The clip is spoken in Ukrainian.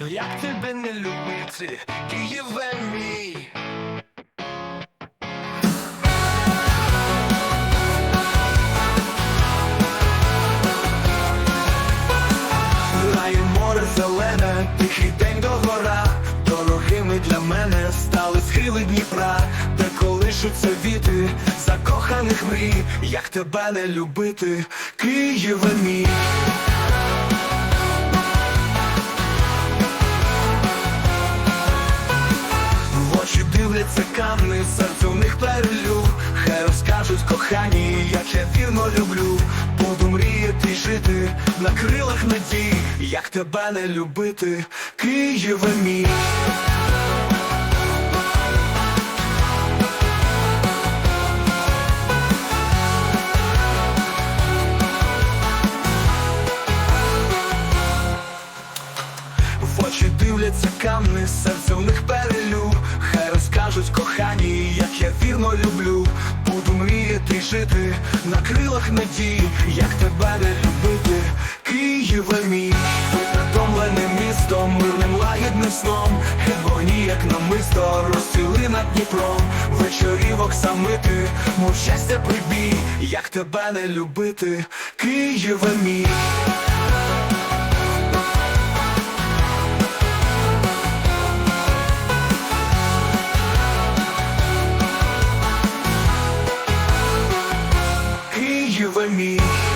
як тебе не любити, Києве мій. Грає море зелене, тихий день до гора, дорогими для мене стали схили Дніпра, де колишуться віти закоханих мрій, як тебе не любити, Києве мій. Дивляться камни, серце в них перелю Хай розкажуть кохані, як я вірно люблю. Буду мріяти жити на крилах надій. Як тебе не любити, Києве мій. В очі дивляться камни, серце в них перелю жити на крилах надії, як тебе не любити, Києве мій Притомленим містом, мирним лагідним сном. Гегоні, як намисто, розцвіли над Дніпром. Вечорівок самити, мов щастя прибій, як тебе не любити, Києве мій me.